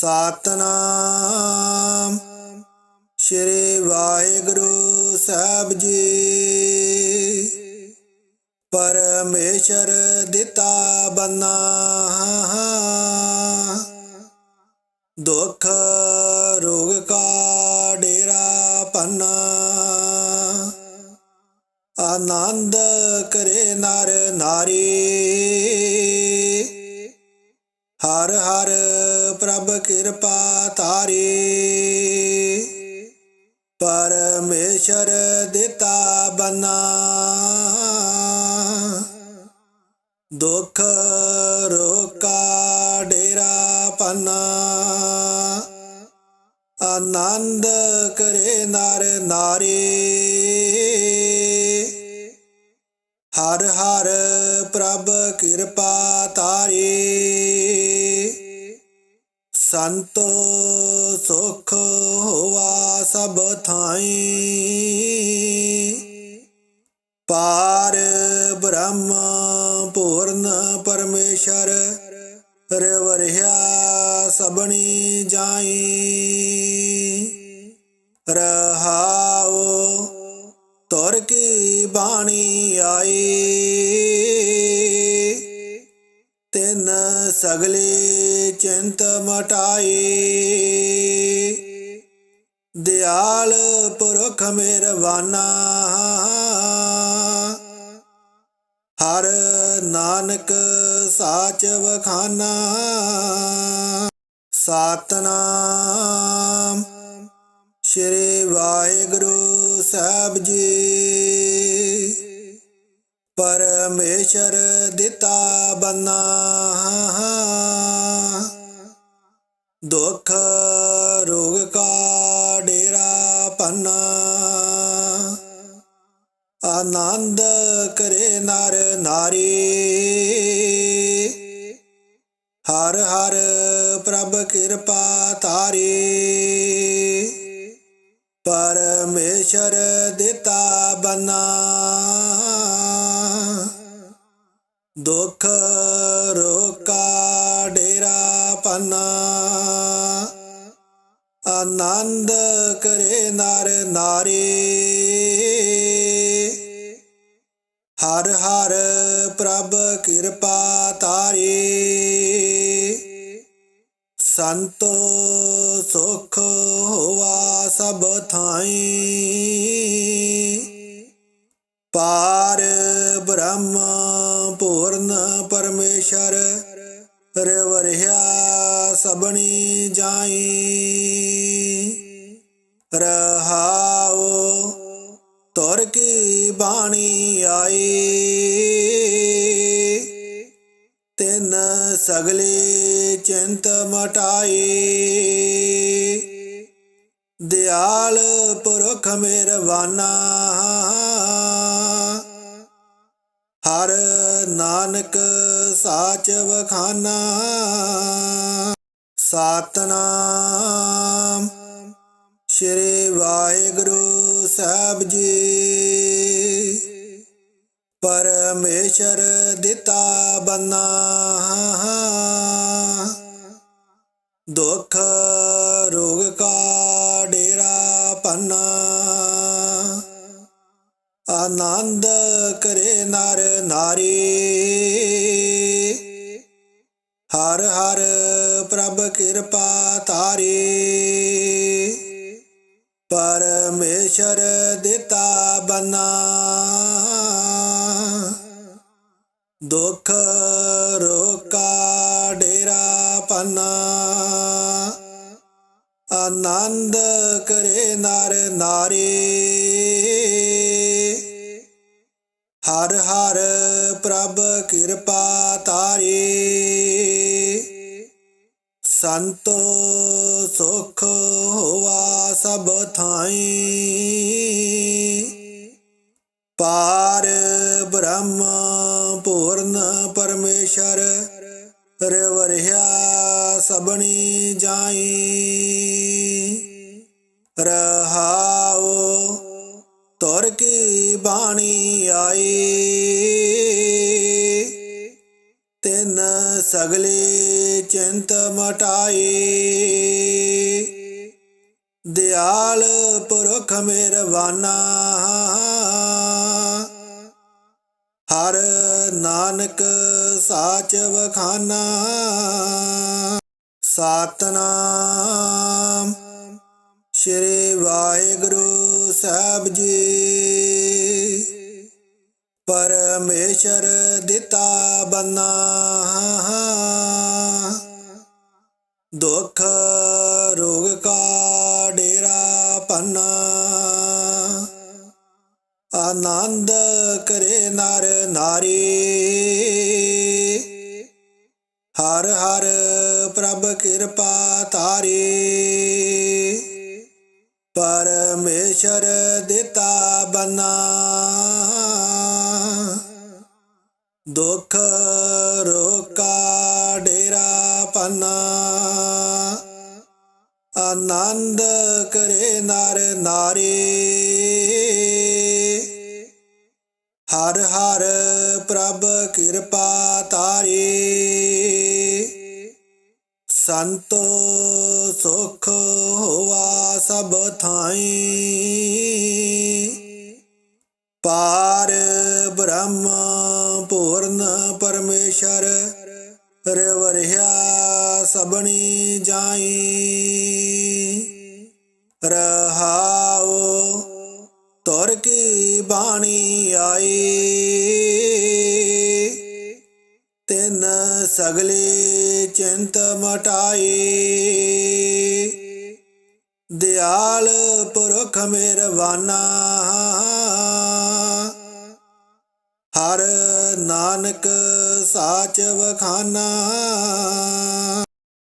ਸਤਨਾਮ। ਸ਼੍ਰੀ ਵਾਹਿਗੁਰੂ ਸਾਹਿਬ ਜੀ। ਪਰਮੇਸ਼ਰ ਦਿੱਤਾ ਬੰਨਾ। ਦੁੱਖ ਰੋਗ ਕਾ ਡੇਰਾ ਪੰਨਾ। ਆਨੰਦ ਕਰੇ ਨਰ ਨਾਰੀ। ਹਰ ਹਰ ਪ੍ਰਭ ਕਿਰਪਾ ਤਾਰੀ ਪਰਮੇਸ਼ਰ ਦਿੱਤਾ ਬਨਾ। ਦੁੱਖ ਰੋਕਾ ਡੇਰਾ ਪਨਾ ਆਨੰਦ ਕਰੇ ਨਰ ਨਾਰੀ। ਹਰ ਹਰ ਪ੍ਰਭ ਕਿਰਪਾ ਤਾਰੀ ਸੰਤੋ ਸੁਖ ਹੋਵਾ ਸਭ ਥਾਈ। ਪਾਰ ਬ੍ਰਹਮ ਪੂਰਨ ਪਰਮੇਸ਼ਰ, ਰਵਰਿਆ ਸਬਣੀ ਜਾਈ। ਰਹਾਉ ਤੁਰ ਕੀ ਬਾਣੀ ਆਈ। ਤਿੰਨ ਸਗਲੇ ਚਿੰਤ ਮਟਾਈ ਦਿਆਲ ਪੁਰਖ ਮਿਹਰਬਾਨਾ। ਹਰ ਨਾਨਕ ਸਾਚ ਵਖਾਨਾ। ਸਤਨਾਮ ਸ਼੍ਰੀ ਵਾਹਿਗੁਰੂ ਸਾਹਿਬ ਜੀ। ਪਰਮੇਸ਼ਰ ਦਿੱਤਾ ਬੰਨਾ। ਥਾਈ। ਪਾਰ ਬ੍ਰਹਮ ਪੂਰਨ ਪਰਮੇਸ਼ਰ, ਰਵਰਿਆ ਸਬਣੀ ਜਾਈ। ਰਹਾਉ ਤੁਰ ਕੀ ਬਾਣੀ ਆਈ। ਤਿੰਨ ਸਗਲੇ ਚਿੰਤ ਮਟਾਈ। ਦਿਆਲ ਪੁਰਖ ਮਿਹਰਬਾਨਾ ਹਰ ਨਾਨਕ ਸਾਚ ਵਖਾਨਾ। ਸਤਨਾਮ ਸ਼੍ਰੀ ਵਾਹਿਗੁਰੂ ਸਾਹਿਬ ਜੀ। ਪਰਮੇਸ਼ਰ ਦਿੱਤਾ ਬੰਨਾ। ਦੁੱਖ ਆਨੰਦ ਕਰੇ ਨਰ ਨਾਰੀ। ਪਰਮੇਸ਼ਰ ਰਵਰਿਆ ਸਬਣੀ ਜਾਈ। ਰਹਾਉ ਤੁਰ ਕੀ ਬਾਣੀ ਆਈ। ਤਿਨ ਸਗਲੇ ਚਿੰਤ ਮਟਾਈ। ਦਿਆਲ ਪੁਰਖ ਮਿਹਰਬਾਨਾ ਹਰ ਨਾਨਕ ਸਾਚ ਵਖਾਨਾ। ਸਤਨਾਮ ਸ਼੍ਰੀ ਵਾਹਿਗੁਰੂ ਸਾਹਿਬ ਜੀ। ਪਰਮੇਸ਼ਰ ਦਿੱਤਾ ਬੰਨਾ ਦੁੱਖ ਰੋਗ ਕਾ ਡੇਰਾ ਪੰਨਾ। ਆਨੰਦ ਕਰੇ ਨਰ ਨਾਰੀ। ਹਰ ਹਰ ਪ੍ਰਭ ਕਿਰਪਾ ਤਾਰੀ ਪਰਮੇਸ਼ਰ ਦਿੱਤਾ ਬੰਨਾ। ਦੁੱਖ ਰੋਕਾ ਡੇਰਾ ਪਨਾ। ਆਨੰਦ ਕਰੇ ਨਰ ਨਾਰੀ। ਹਰ ਹਰ ਪ੍ਰਭ ਕਿਰਪਾ ਤਾਰੀ ਸੰਤੋ ਸੁਖ ਹੋਵਾ ਸਭ ਥਾਈ। ਪਾਰ ਬ੍ਰਹਮ ਪੂਰਨ ਪਰਮੇਸ਼ਰ, ਰਵਰਿਆ ਸਬਣੀ ਜਾਈ। ਰਹਾਉ, ਤੁਰ ਕੀ ਬਾਣੀ ਆਈ। ਚਿੰਤ ਮਟਾਈ ਦਿਆਲ ਪੁਰਖ ਮਿਹਰਬਾਨਾ ਹਰ ਨਾਨਕ ਸਾਚ ਵਖਾਨਾ।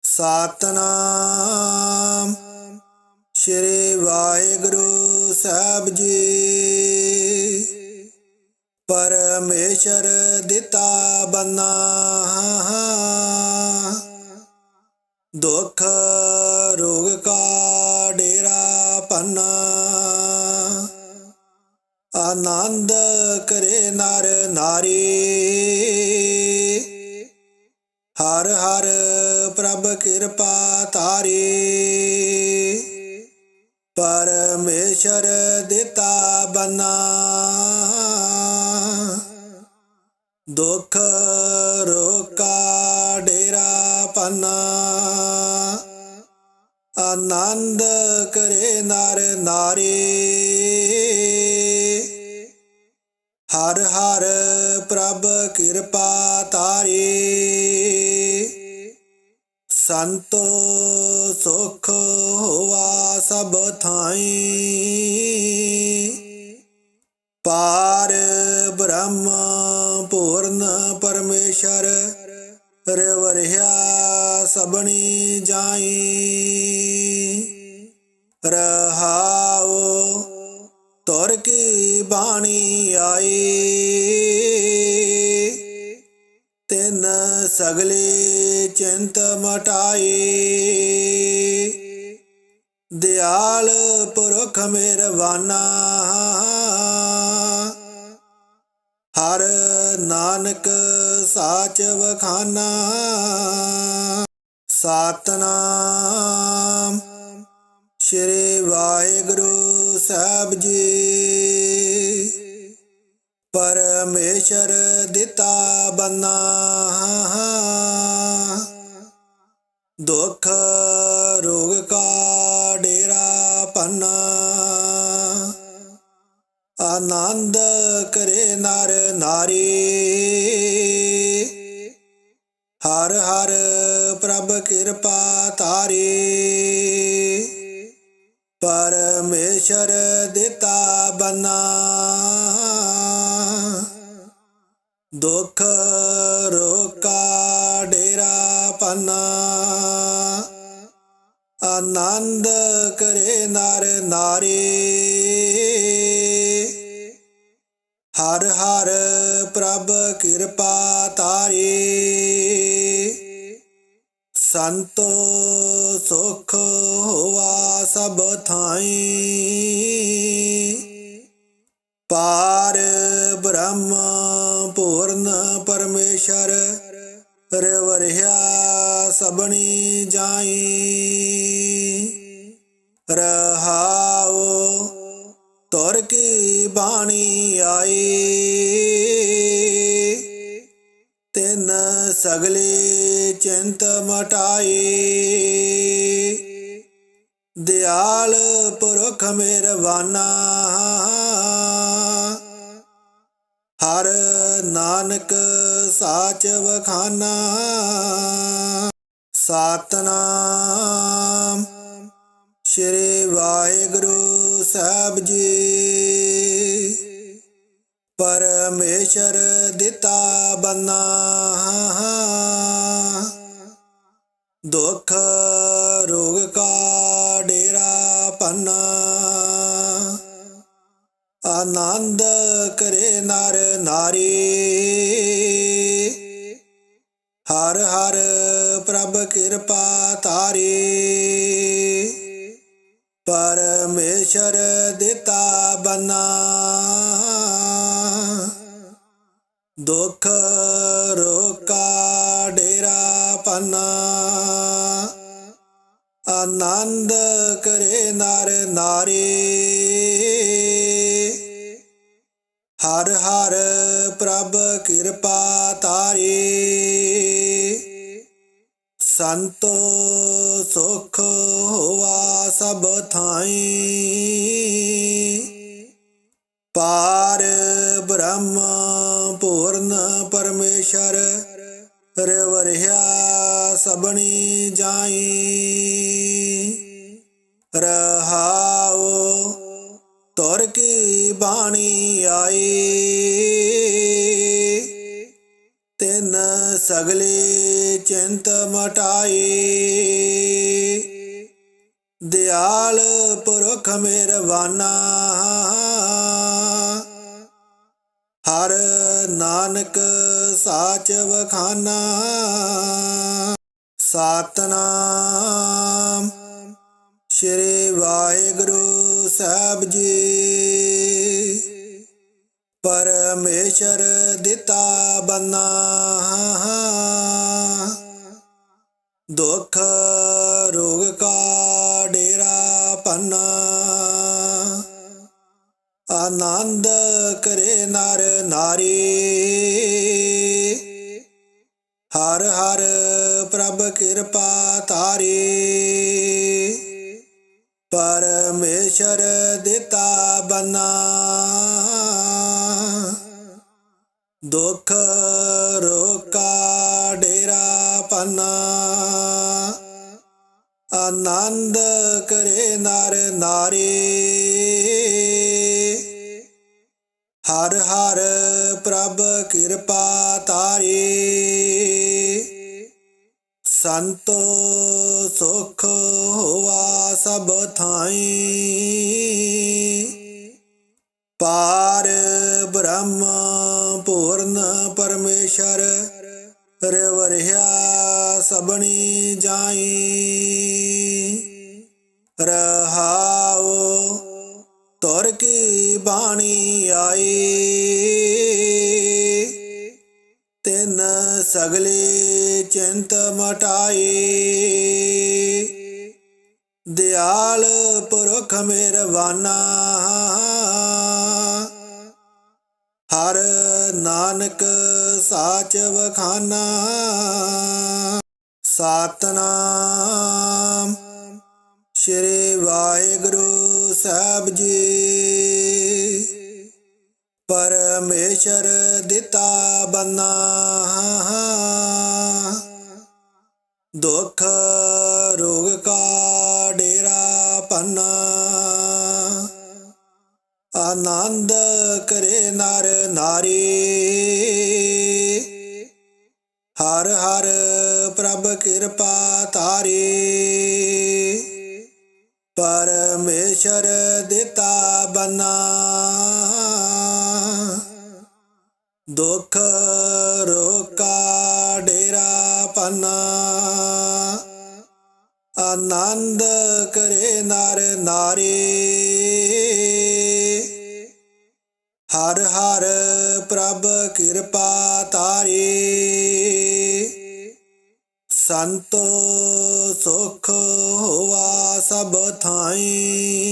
ਸਤਨਾਮ ਸ਼੍ਰੀ ਵਾਹਿਗੁਰੂ ਸਾਹਿਬ ਜੀ। ਪਰਮੇਸ਼ਰ ਦਿੱਤਾ ਬੰਨਾ। ਦੁੱਖ ਰੋਗ ਕਾ ਡੇਰਾ ਪੰਨਾ। ਆਨੰਦ ਕਰੇ ਨਰ ਨਾਰੀ। ਹਰ ਹਰ ਪ੍ਰਭ ਕਿਰਪਾ ਤਾਰੀ ਪਰਮੇਸ਼ਰ ਦਿੱਤਾ ਬੰਨਾ। ਸੰਤੋ ਸੁਖ ਹੋਵਾ ਸਗਲੇ ਚਿੰਤ ਮਟਾਈ ਦਿਆਲ ਪੁਰਖ ਮਿਹਰਬਾਨਾ। ਹਰ ਨਾਨਕ ਸਾਚ ਵਖਾਨਾ। ਸਤਨਾਮ ਸ਼੍ਰੀ ਵਾਹਿਗੁਰੂ ਸਾਹਿਬ ਜੀ। ਪਰਮੇਸ਼ਰ ਦਿੱਤਾ ਬੰਨਾ। ਦੁੱਖ ਰੋਗ ਕਾ ਡੇਰਾ ਪੰਨਾ। ਆਨੰਦ ਕਰੇ ਨਰ ਨਾਰੀ। ਹਰ ਹਰ ਪ੍ਰਭ ਕਿਰਪਾ ਤਾਰੀ ਪਰਮੇਸ਼ਰ ਦਿੱਤਾ ਬੰਨਾ। ਦੁੱਖ ਰੋਕਾ ਡੇਰਾ ਪੰਨਾ ਆਨੰਦ ਕਰੇ ਨਰ ਨਾਰੀ। ਮਿਹਰਬਾਨਾ ਹਰ ਨਾਨਕ ਸਾਚ ਵਖਾਨਾ। ਸਤਨਾਮ ਸ਼੍ਰੀ ਵਾਹਿਗੁਰੂ ਸਾਹਿਬ ਜੀ। ਪਰਮੇਸ਼ਰ ਦਿੱਤਾ ਬੰਨਾ। ਦੁੱਖ ਆਨੰਦ ਕਰੇ ਨਰ ਨਾਰੀ। ਹਰ ਹਰ ਪ੍ਰਭ ਕਿਰਪਾ ਤਾਰੀ ਪਰਮੇਸ਼ਰ ਦਿੱਤਾ ਬੰਨਾ। ਦੁੱਖ ਰੋਕਾ ਡੇਰਾ ਪਨਾ। ਆਨੰਦ ਕਰੇ ਨਰ ਨਾਰੀ। ਕਿਰਪਾ ਤਾਰੀ। ਸੰਤੋ ਸੁਖ ਹੋਵਾ ਸਭ ਥਾਈ। ਪਾਰ ਬ੍ਰਹਮ ਪੂਰਨ ਪਰਮੇਸ਼ਰ ਰਵਰਿਆ ਸਭਣੀ ਜਾਈ। ਸਗਲੇ ਚਿੰਤ ਮਟਾਈ ਦਿਆਲ ਪੁਰਖ ਮਿਹਰਬਾਨਾ। ਹਰ ਨਾਨਕ ਸਾਚ ਵਖਾਨਾ। ਸਤਨਾਮ ਸ਼੍ਰੀ ਵਾਹਿਗੁਰੂ ਸਾਹਿਬ ਜੀ। ਪਰਮੇਸ਼ਰ ਦਿੱਤਾ ਬੰਨਾ। ਨਰ। ਨਾਰੀ ਹਰ ਹਰ ਪ੍ਰਭ ਕਿਰਪਾ ਤਾਰੀ। ਪਰਮੇਸ਼ਰ ਦਿੱਤਾ ਬੰਨਾ। ਦੁੱਖ ਪ੍ਰਭ ਕਿਰਪਾ ਤਾਰੀ ਸੰਤੋ ਸੁਖ ਹੋਵਾ ਸਭ ਥਾਈ। ਪਾਰ ਬ੍ਰਹਮ ਪੂਰਨ ਪਰਮੇਸ਼ਰ, ਰਵਰਿਆ ਸਬਣੀ ਜਾਈ। ਰ ਸਗਲੇ ਚਿੰਤ ਮਟਾਈ ਦਿਆਲ ਪੁਰਖ ਮਿਹਰਬਾਨਾ। ਹਰ ਨਾਨਕ ਸਾਚ ਵਖਾਨਾ। ਸਤਨਾਮ ਸ਼੍ਰੀ ਵਾਹਿਗੁਰੂ ਸਾਹਿਬ ਜੀ। ਪਰ ਪਰਮੇਸ਼ਰ ਦਿੱਤਾ ਬੰਨਾ। ਦੁੱਖ ਰੋਗ ਕਾ ਡੇਰਾ ਪੰਨਾ। ਆਨੰਦ ਕਰੇ ਨਰ ਨਾਰੀ। ਸਭ ਥਾਈ।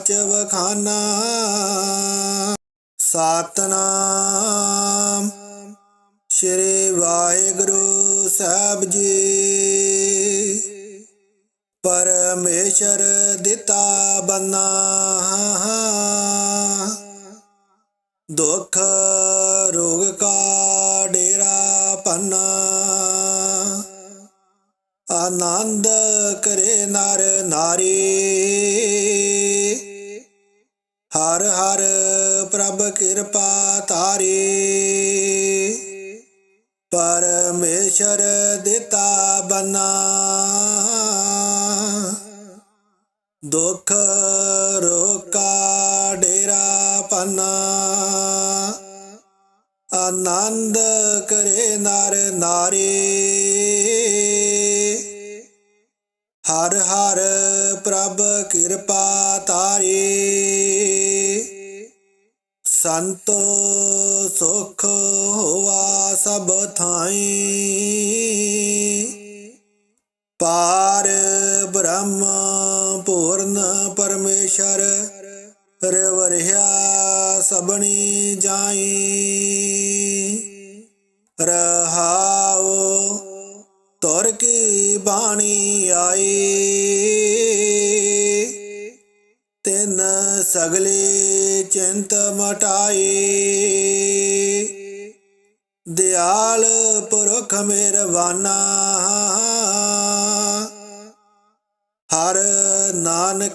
ਸਾਚ ਵਖਾਨਾ। ਸਤਨਾਮ। ਸ਼੍ਰੀ ਵਾਹਿਗੁਰੂ ਸਾਹਿਬ ਜੀ। ਪਰਮੇਸ਼ਰ ਦਿੱਤਾ ਬੰਨਾ। ਦੁੱਖ ਰੋਗ ਕਾ ਡੇਰਾ ਪੰਨਾ। ਆਨੰਦ ਕਰੇ ਨਰ ਨਾਰੀ। ਪਰਮੇਸ਼ਰ ਰਵਰਿਆ ਸਬਣੀ ਜਾਈ। ਰਹਾਉ ਤੁਰ ਕੀ ਬਾਣੀ ਆਈ। ਤਿੰਨ ਸਗਲੇ ਚਿੰਤ ਮਟਾਈ। ਦਿਆਲ ਪੁਰਖ ਮਿਹਰਬਾਨਾ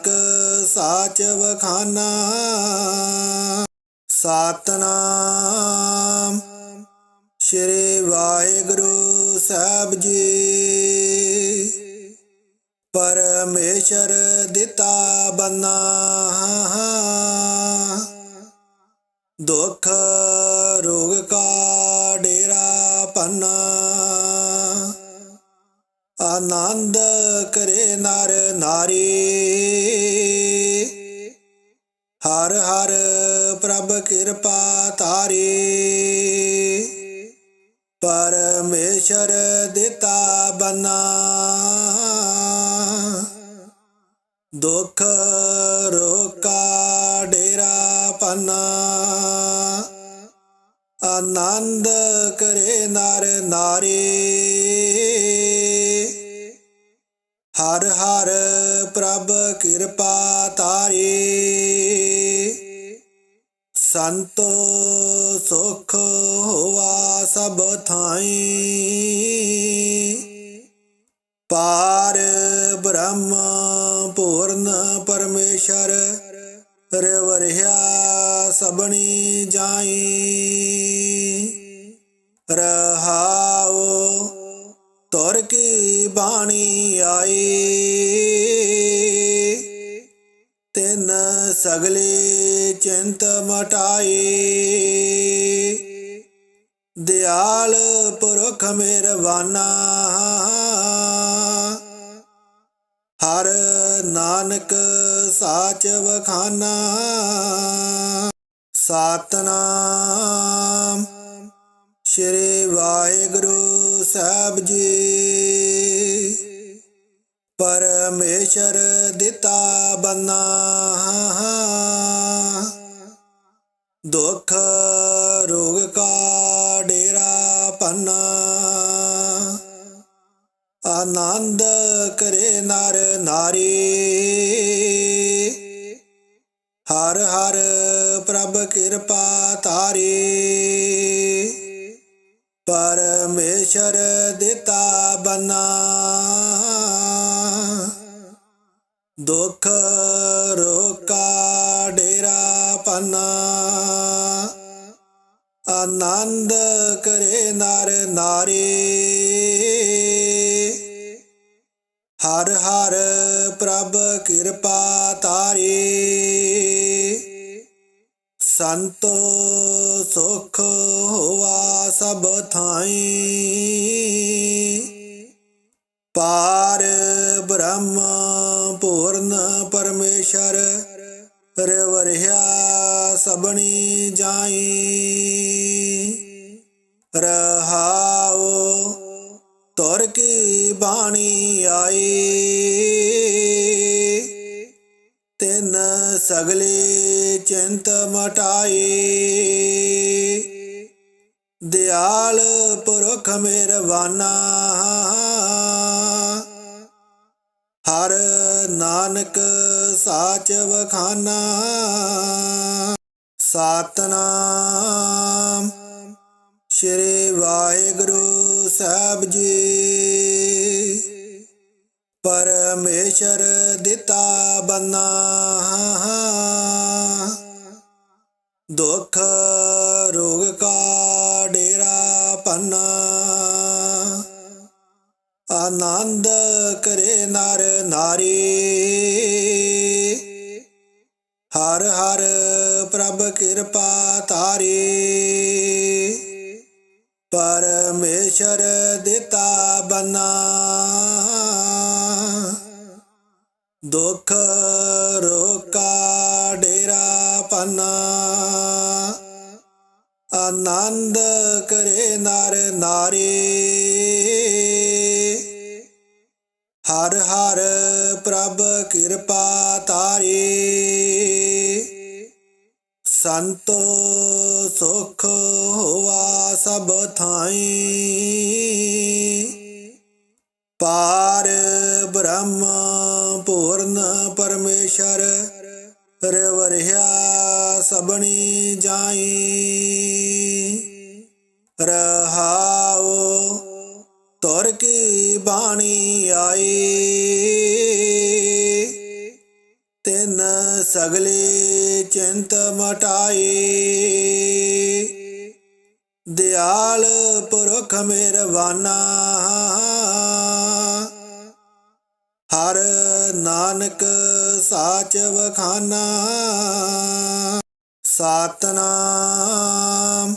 ਨਾਨਕ ਸਾਚ ਵਖਾਨਾ। ਸਤਨਾਮ ਸ਼੍ਰੀ ਵਾਹਿਗੁਰੂ ਸਾਹਿਬ ਜੀ। ਪਰਮੇਸ਼ਰ ਦਿੱਤਾ ਬੰਨਾ। ਦੁੱਖ ਆਨੰਦ ਕਰੇ ਨਰ ਨਾਰੀ। ਹਰ ਹਰ ਪ੍ਰਭ ਕਿਰਪਾ ਤਾਰੀ ਪਰਮੇਸ਼ਰ ਦਿੱਤਾ ਬੰਨਾ। ਦੁੱਖ ਰੋਕਾ ਡੇਰਾ ਪਨਾ। ਆਨੰਦ ਕਰੇ ਨਰ ਨਾਰੀ। ਹਰ ਹਰ ਪ੍ਰਭ ਕਿਰਪਾ ਤਾਰੀ। ਸੰਤੋ ਸੁਖ ਹੋਵਾ ਸਭ ਥਾਈ। ਪਾਰ ਬ੍ਰਹਮ ਪੂਰਨ ਪਰਮੇਸ਼ਰ, ਰਵਰਿਆ ਸਬਣੀ ਜਾਈ। ਰਹਾਉ ਸਗਲੇ ਚਿੰਤ ਮਟਾਈ ਦਿਆਲ ਪੁਰਖ ਮਿਹਰਬਾਨਾ। ਹਰ ਨਾਨਕ ਸਾਚ ਵਖਾਨਾ। ਸਤਨਾਮ ਸ਼੍ਰੀ ਬੰਨਾ ਦੁੱਖ ਰੋਗ ਕਾ ਡੇਰਾ ਪੰਨਾ। ਆਨੰਦ ਕਰੇ ਨਰ ਨਾਰੀ। ਹਰ ਹਰ ਪ੍ਰਭ ਕਿਰਪਾ ਤਾਰੀ ਪਰਮੇਸ਼ਰ ਦਿੱਤਾ ਬੰਨਾ। ਦੁੱਖ ਰੋਕਾ ਡੇਰਾ ਪੰਨਾ। ਆਨੰਦ ਕਰੇ ਨਰ ਨਾਰੀ। ਹਰ ਹਰ ਪ੍ਰਭ ਕਿਰਪਾ ਤਾਰੀ। ਸੰਤੋ ਪਰਮੇਸ਼ਰ ਰਵਰਿਆ ਸਬਣੀ ਜਾਈ। ਰਹਾਉ ਤੁਰ ਕੀ ਬਾਣੀ ਆਈ। ਤਿੰਨ ਸਗਲੇ ਚਿੰਤ ਮਟਾਈ। ਦਿਆਲ ਪੁਰਖ ਮਿਹਰਬਾਨਾ ਨਾਨਕ ਸਾਚ ਵਖਾਨਾ ਸਤਨਾਮ ਸ਼੍ਰੀ ਵਾਹਿਗੁਰੂ ਸਾਹਿਬ ਜੀ। ਪਰਮੇਸ਼ਰ ਦਿੱਤਾ ਬੰਨਾ ਦੁੱਖ ਆਨੰਦ ਕਰੇ ਨਰ ਨਾਰੀ। ਹਰ ਹਰ ਪ੍ਰਭ ਕਿਰਪਾ ਤਾਰੀ ਪਰਮੇਸ਼ਰ ਦਿੱਤਾ ਬੰਨਾ। ਦੁੱਖ ਰੋਕਾ ਡੇਰਾ ਪਨਾ। ਮਿਹਰਬਾਨਾ। ਹਰ ਨਾਨਕ ਸਾਚ ਵਖਾਨਾ। ਸਤਨਾਮ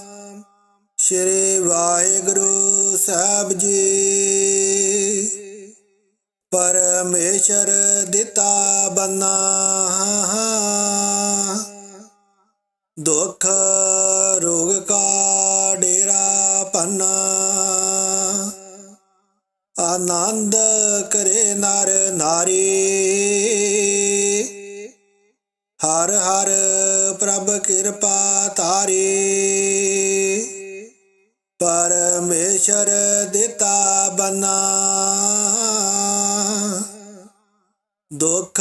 ਸ਼੍ਰੀ ਵਾਹਿਗੁਰੂ ਸਾਹਿਬ ਜੀ। ਪਰਮੇਸ਼ਰ ਦਿੱਤਾ ਬੰਨਾ। ਦੁੱਖ ਰੋਗ ਕਾ ਡੇਰਾ ਪੰਨਾ। ਆਨੰਦ ਕਰੇ ਨਰ ਨਾਰੀ। ਹਰ ਹਰ ਪ੍ਰਭ ਕਿਰਪਾ ਤਾਰੀ ਪਰਮੇਸ਼ਰ ਦਿੱਤਾ ਬੰਨਾ। ਦੁੱਖ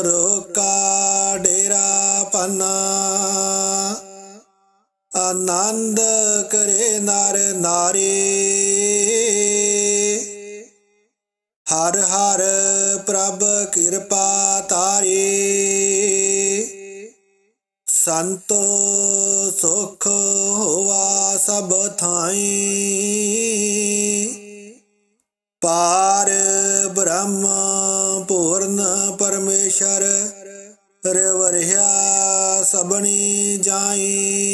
ਰੋਕਾ ਡੇਰਾ ਪਨਾ ਆਨੰਦ ਕਰੇ ਨਰ ਨਾਰੀ। ਹਰ ਹਰ ਪ੍ਰਭ ਕਿਰਪਾ ਤਾਰੀ ਸੰਤੋ ਸੁਖ ਹੋਵਾ ਸਭ ਥਾਈ। ਪਾਰ ਬ੍ਰਹਮ ਪੂਰਨ ਪਰਮੇਸ਼ਰ, ਰਵਰਿਆ ਸਬਣੀ ਜਾਈ।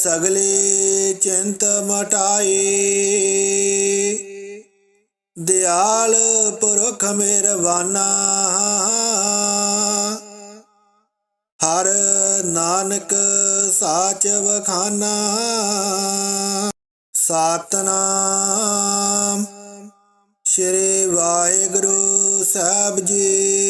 ਸਗਲੇ ਚਿੰਤ ਮਟਾਈ ਦਿਆਲ ਪੁਰਖ ਮਿਹਰਬਾਨਾ। ਹਰ ਨਾਨਕ ਸਾਚ ਵਖਾਨਾ। ਸਤਨਾਮ ਸ਼੍ਰੀ ਵਾਹਿਗੁਰੂ ਸਾਹਿਬ ਜੀ।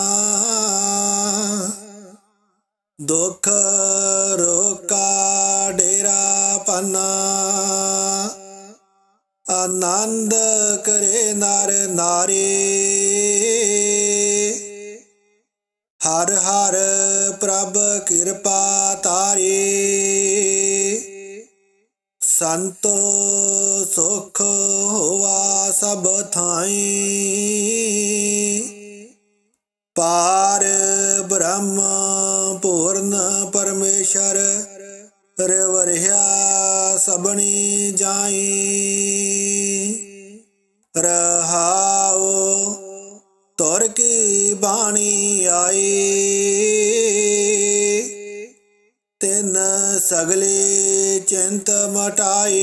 ਦੁਖ ਰੋਕਾ ਡੇਰਾ ਪੰਨਾ। ਆਨੰਦ ਕਰੇ ਨਰ ਨਾਰੀ। ਹਰ ਹਰ ਪ੍ਰਭ ਕਿਰਪਾ ਤਾਰੀ। ਸੰਤੋ ਬਣੀ ਜਾਈ। ਰਹਾਉ, ਤੁਰ ਕੀ ਬਾਣੀ ਆਈ। ਤਿਨ ਸਗਲੇ ਚਿੰਤ ਮਟਾਈ।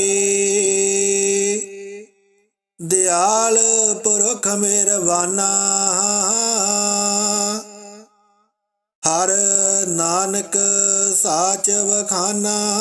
ਦਿਆਲ ਪੁਰਖ ਮਿਹਰਬਾਨਾ ਹਰ ਨਾਨਕ ਸਾਚ ਵਖਾਨਾ।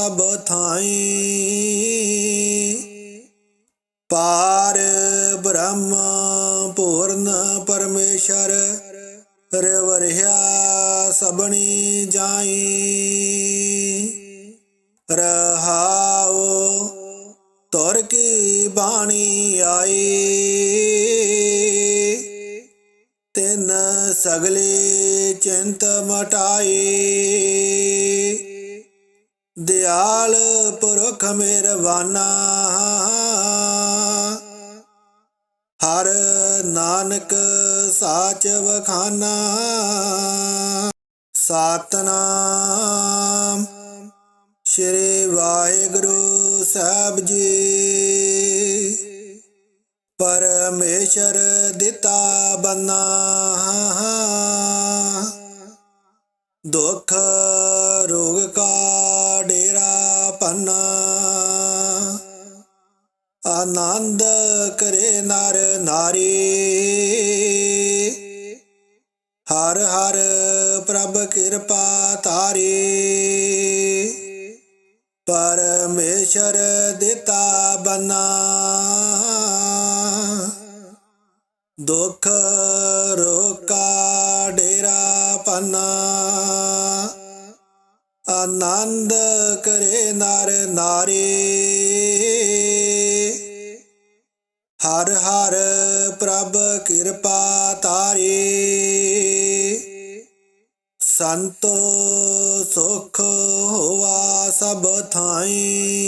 ਸਭ ਥਾਈ। ਮਿਹਰਬਾਨਾ ਹਰ ਨਾਨਕ ਸਾਚ ਵਖਾਨਾ। ਸਤਨਾਮ ਸ਼੍ਰੀ ਵਾਹਿਗੁਰੂ ਸਾਹਿਬ ਜੀ। ਪਰਮੇਸ਼ਰ ਦਿੱਤਾ ਬੰਨਾ। ਦੁੱਖ ਬੰਦ ਕਰੇ ਨਰ ਨਾਰੀ। ਹਰ ਹਰ ਪ੍ਰਭ ਕਿਰਪਾ ਤਾਰੀ ਪਰਮੇਸ਼ਰ ਦਿੱਤਾ ਬਨਾ। ਸੰਤੋ ਸੁਖ ਹੋਵਾ ਸਭ ਥਾਈ।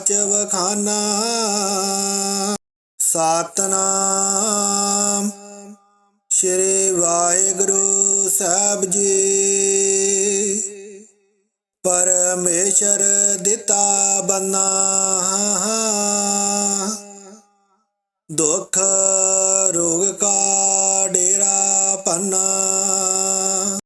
ਸਾਚ ਵਖਾਨਾ। ਸਤਨਾਮ। ਸ਼੍ਰੀ ਵਾਹਿਗੁਰੂ ਸਾਹਿਬ ਜੀ। ਪਰਮੇਸ਼ਰ ਦਿੱਤਾ ਬੰਨਾ।